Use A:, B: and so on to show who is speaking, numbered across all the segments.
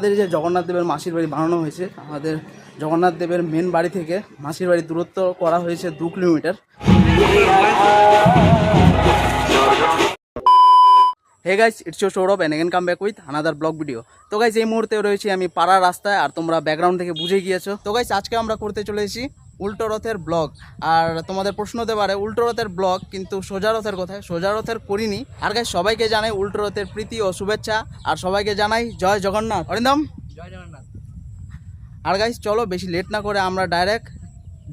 A: আমাদের যে জগন্নাথ দেবের মাসির বাড়ি বানানো হয়েছে, আমাদের জগন্নাথ দেবের মেন বাড়ি থেকে মাসির বাড়ির দূরত্ব করা হয়েছে দু kilometre. Hey guys it's your Sourav and again come back with another blog video তো গাইজ এই মুহূর্তে রয়েছি আমি পাড়া রাস্তায়, আর তোমরা ব্যাকগ্রাউন্ড থেকে বুঝে গিয়েছো। তো গাইজ আজকে আমরা করতে চলেছি উল্টো রথের ব্লগ। আর তোমাদের প্রশ্ন হতে পারে উল্টো রথের ব্লগ কিন্তু সোজা রথের কোথায় সোজা রথের করিনি। আর গাইস সবাইকে জানাই উল্টো রথের প্রীতি ও শুভেচ্ছা। আর সবাইকে জানাই জয় জগন্নাথ। অরিন্দম?
B: জয় জগন্নাথ।
A: আর গাইস চলো বেশি লেট না করে আমরা ডাইরেক্ট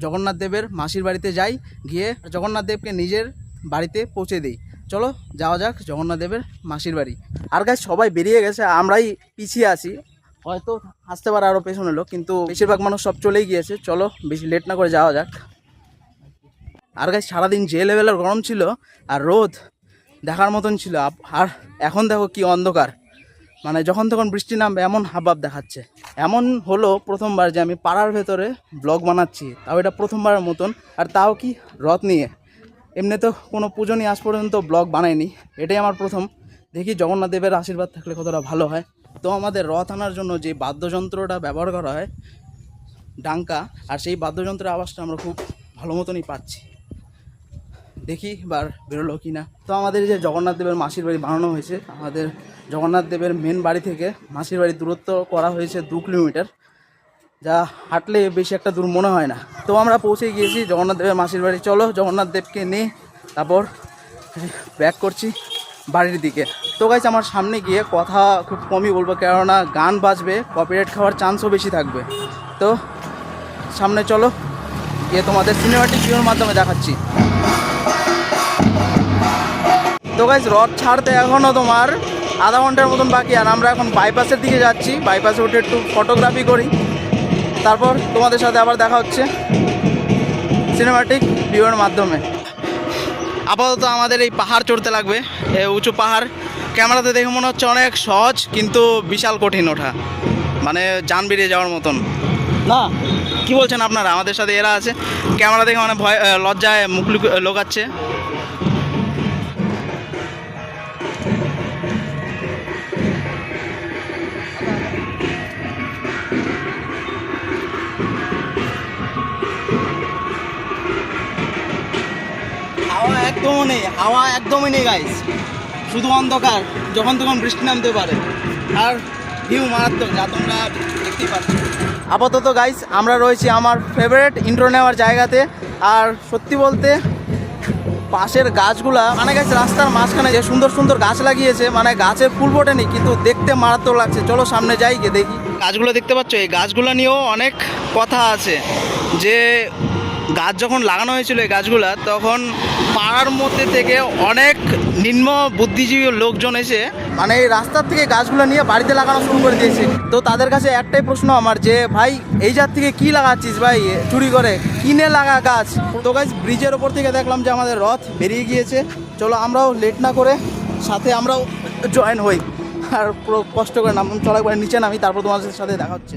A: জগন্নাথ দেবের মাসির বাড়িতে যাই গিয়ে জগন্নাথ দেবকে নিজের বাড়িতে পৌঁছে দিই। চলো যাওয়া যাক জগন্নাথ দেবের মাসির বাড়ি। আর গাইস সবাই বেরিয়ে গেছে আমরাই পিছিয়ে আছি। হয়তো আসতে পারে আরও পেছনে লোক, কিন্তু বেশিরভাগ মানুষ সব চলেই গিয়েছে। চলো, বেশি লেট না করে যাওয়া যাক। আর গাইস সারাদিন যে লেভেলের গরম ছিল আর রোদ দেখার মতন ছিল আর এখন দেখো কি অন্ধকার। মানে যখন তখন বৃষ্টি নামবে, এমন হাবভাব দেখাচ্ছে। এমন হলো প্রথমবার যে আমি পাড়ার ভেতরে ব্লগ বানাচ্ছি। তাও এটা প্রথমবারের মতন, আর তাও কি রথ নিয়ে। এমনি তো কোনো পুজো নিয়ে আজ পর্যন্ত ব্লগ বানাইনি। এটাই আমার প্রথম। দেখি জগন্নাথ দেবের আশীর্বাদ থাকলে কতটা ভালো হয়। তো আমাদের রথ আনার জন্য যে বাদ্যযন্ত্রটা ব্যবহার করা হয়, ডাঙ্কা, আর সেই বাদ্যযন্ত্রের আওয়াজটা আমরা খুব ভালো মতনই পাচ্ছি। দেখি এবার বেরোলো কি না। তো আমাদের যে জগন্নাথ দেবের মাসির বাড়ি বানানো হয়েছে, আমাদের জগন্নাথ দেবের মেন বাড়ি থেকে মাসির বাড়ির দূরত্ব করা হয়েছে দু কিলোমিটার। যা হাঁটলে বেশি একটা দূর মনে হয় না। তো আমরা পৌঁছে গিয়েছি জগন্নাথ দেবের মাসির বাড়ি। চলো জগন্নাথ দেবকে নিয়ে তারপর ব্যাক করছি বাড়ির দিকে। তো গাইছে আমার সামনে গিয়ে কথা খুব কমই বলব, কেননা গান বাজবে কপিরাইট খাওয়ার চান্সও বেশি থাকবে। তো সামনে চলো, গিয়ে তোমাদের সিনেমাটিক ভিউর মাধ্যমে দেখাচ্ছি। তো গাইজ রথ ছাড়তে এখনও তোমার আধা ঘণ্টার মতন বাকি, আর আমরা এখন বাইপাসের দিকে যাচ্ছি। বাইপাসে উঠে একটু ফটোগ্রাফি করি। তারপর তোমাদের সাথে আবার দেখা হচ্ছে সিনেমাটিক ভিউয়ের মাধ্যমে। আপাতত আমাদের এই পাহাড় চড়তে লাগবে উঁচু পাহাড়। ক্যামেরাতে দেখে মনে হচ্ছে অনেক সহজ কিন্তু বিশাল কঠিন ওঠা। মানে যান বেরিয়ে যাওয়ার মতন। না। কি বলছেন আপনারা? আমাদের সাথে এরা আছে। ক্যামেরা দেখে মানে ভয় লজ্জায় মুখ লুক- লোকাচ্ছে। হাওয়া একদমই নেই হাওয়া একদমই নেই গাইস শুধু অন্ধকার যখন তখন বৃষ্টি নামতে পারে। আর ভিউ মারাত্মক যা তোমরা দেখতেই পাচ্ছ। আপাতত গাইস আমরা রয়েছি আমার ফেভারিট ইন্ট্রো নেওয়ার জায়গাতে। আর সত্যি বলতে পাশের গাছগুলা মানে গাছ রাস্তার মাঝখানে যে সুন্দর সুন্দর গাছ লাগিয়েছে মানে গাছের ফুল ফোটেনি কিন্তু দেখতে মারাত্মক লাগছে। চলো সামনে যাই গিয়ে দেখি। গাছগুলো দেখতে পাচ্ছ? এই গাছগুলো নিয়েও অনেক কথা আছে। যে গাছ যখন লাগানো হয়েছিল এই গাছগুলা, তখন পাড়ার মধ্যে থেকে অনেক নিম্ন বুদ্ধিজীবী লোকজন এসে মানে এই রাস্তার থেকে গাছগুলো নিয়ে বাড়িতে লাগানো শুরু করে দিয়েছে। তো তাদের কাছে একটাই প্রশ্ন আমার যে, ভাই, এই জাত থেকে কি লাগাচ্ছিস ভাই? চুরি করে। কিনে লাগা গাছ। তো গাছ ব্রিজের ওপর থেকে দেখলাম যে আমাদের রথ বেরিয়ে গিয়েছে। চলো আমরাও লেট না করে সাথে আমরাও জয়েন হই। আর পুরো কষ্ট করে নাম চলা একবার নিচে নামি, তারপর তোমাদের সাথে দেখা হচ্ছে।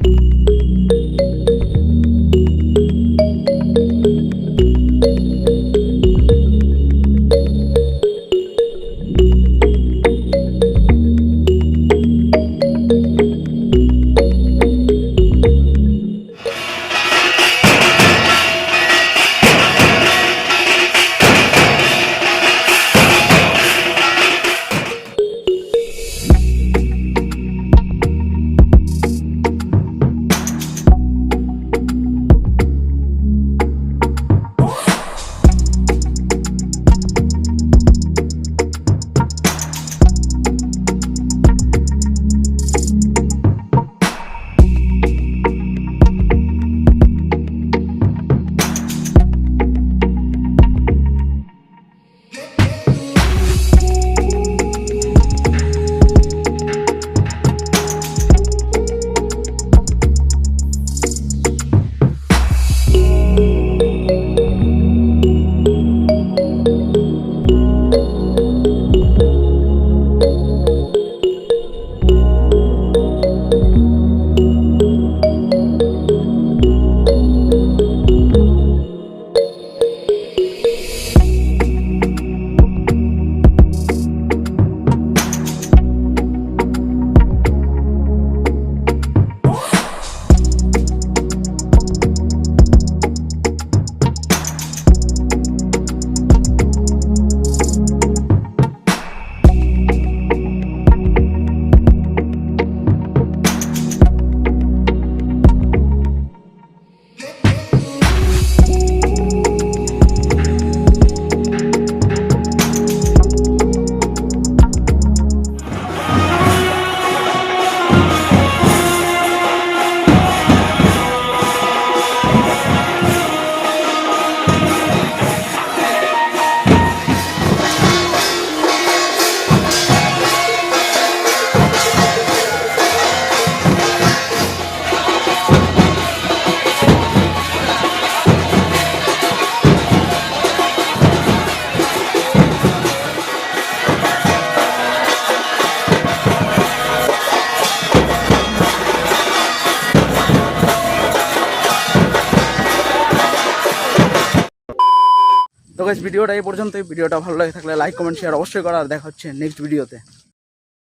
A: গাইস ভিডিওটা এই পর্যন্তই। ভিডিওটা ভালো লাগে থাকলে লাইক কমেন্ট শেয়ার অবশ্যই করা। আর দেখা হচ্ছে নেক্সট ভিডিওতে